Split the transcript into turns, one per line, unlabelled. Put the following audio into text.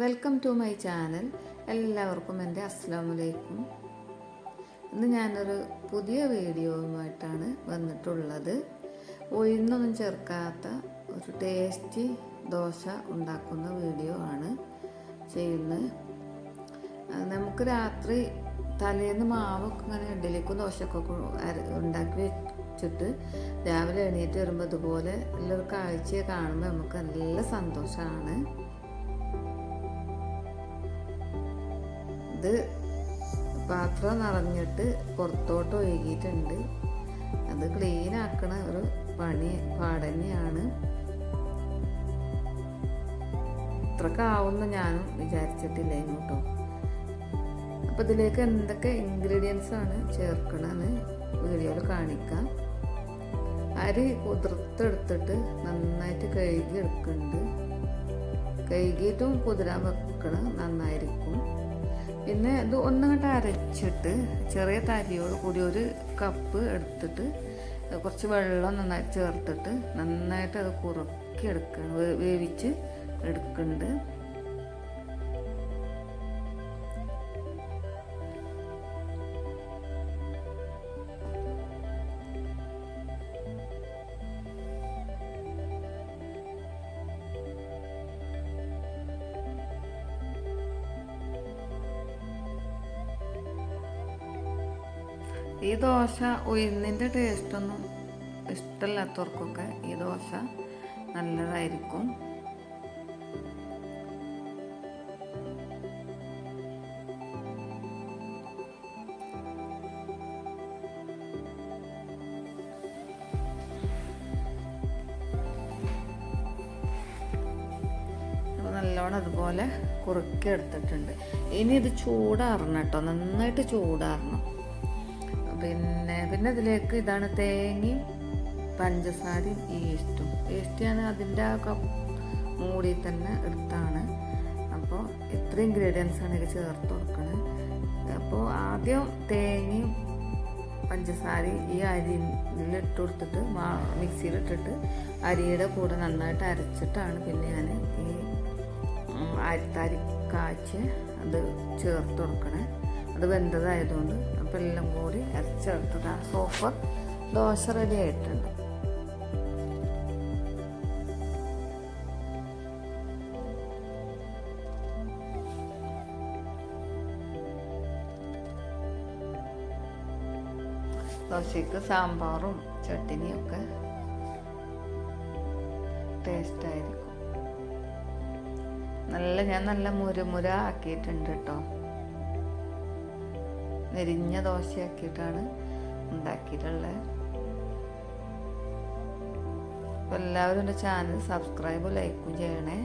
Welcome to my channel. എല്ലാവർക്കും എന്റെ അസ്സാം ഇന്ന് ഞാനൊരു പുതിയ വീഡിയോയുമായിട്ടാണ് വന്നിട്ടുള്ളത്. ഉഴുന്നൊന്നും ചേർക്കാത്ത ഒരു ടേസ്റ്റി ദോശ ഉണ്ടാക്കുന്ന വീഡിയോ ആണ് ചെയ്യുന്നത്. നമുക്ക് രാത്രി തലേന്ന് മാവൊക്കെ ഇങ്ങനെ ഇഡലിക്കും ദോശക്കൊക്കെ ഉണ്ടാക്കി വെച്ചിട്ട് രാവിലെ എണീറ്റ് വരുമ്പോൾ ഇതുപോലെ നല്ലൊരു കാഴ്ചയെ കാണുമ്പോൾ നമുക്ക് നല്ല സന്തോഷമാണ്. പാത്രം നിറഞ്ഞിട്ട് പുറത്തോട്ട് ഒഴുകിയിട്ടുണ്ട്. അത് ക്ലീൻ ആക്കണ ഒരു പണി പാടന്നെയാണ്. ഇത്രക്ക ആവുമെന്ന് ഞാനും വിചാരിച്ചിട്ടില്ല കേട്ടോ അപ്പം ഇതിലേക്ക് എന്തൊക്കെ ഇൻഗ്രീഡിയൻസ് ആണ് ചേർക്കണമെന്ന് വീഡിയോയിൽ കാണിക്കാം. അരി കുതിർത്തെടുത്തിട്ട് നന്നായിട്ട് കഴുകി എടുക്കുന്നുണ്ട് കഴുകിയിട്ടും കുതിരാൻ വെക്കണം നന്നായിരിക്കും. പിന്നെ ഇത് ഒന്നുകൊണ്ട് അരച്ചിട്ട് ചെറിയ തരിയോട് കൂടി ഒരു കപ്പ് എടുത്തിട്ട് കുറച്ച് വെള്ളം നന്നായി ചേർത്തിട്ട് നന്നായിട്ട് അത് കുറുക്കി എടുക്കണം വേവിച്ച് എടുക്കുന്നുണ്ട്. ഈ ദോശ ഉഴുന്നിന്റെ ടേസ്റ്റൊന്നും ഇഷ്ടമില്ലാത്തവർക്കൊക്കെ ഈ ദോശ നല്ലതായിരിക്കും. നല്ലോണം അതുപോലെ കുറുക്കി എടുത്തിട്ടുണ്ട്. ഇനി ഇത് ചൂടാറണം കേട്ടോ. നന്നായിട്ട് ചൂടാറണം. പിന്നെ പിന്നെ ഇതിലേക്ക് ഇതാണ് തേങ്ങയും പഞ്ചസാരയും ഈസ്റ്റും. ഈസ്റ്റ് ഞാൻ അതിന്റെ ആ മൂടി തന്നെ എടുത്താണ്. അപ്പോൾ ഇത്ര ഇൻഗ്രീഡിയൻസ് ആണ് ഇത് ചേർത്ത് കൊടുക്കുന്നത് അപ്പോൾ ആദ്യം തേങ്ങയും പഞ്ചസാരയും ഈ അരിയിലിട്ട് കൊടുത്തിട്ട് മാ മിക്സിയിലിട്ടിട്ട് അരിയുടെ കൂടെ നന്നായിട്ട് അരച്ചിട്ടാണ് പിന്നെ ഞാൻ ഈ അരിത്തരി കാച്ച് അത് ചേർത്ത് കൊടുക്കണേ. അത് വെന്തതായതുകൊണ്ട് അപ്പം എല്ലാം കൂടി അരച്ചെടുത്തിട്ട് ആ സോഫർ ദോശ റെഡി ആയിട്ടുണ്ട്. ദോശയ്ക്ക് സാമ്പാറും ചട്ടിനിയും ഒക്കെ ടേസ്റ്റ് ആയിരിക്കും. നല്ല ഞാൻ നല്ല മുരുമുര ആക്കിയിട്ടുണ്ട് കേട്ടോ. നെരിഞ്ഞ ദോശയാക്കിയിട്ടാണ് ഉണ്ടാക്കിയിട്ടുള്ളത്. അപ്പോൾ എല്ലാവരും എന്റെ ചാനൽ സബ്സ്ക്രൈബും ലൈക്കും ചെയ്യണേ.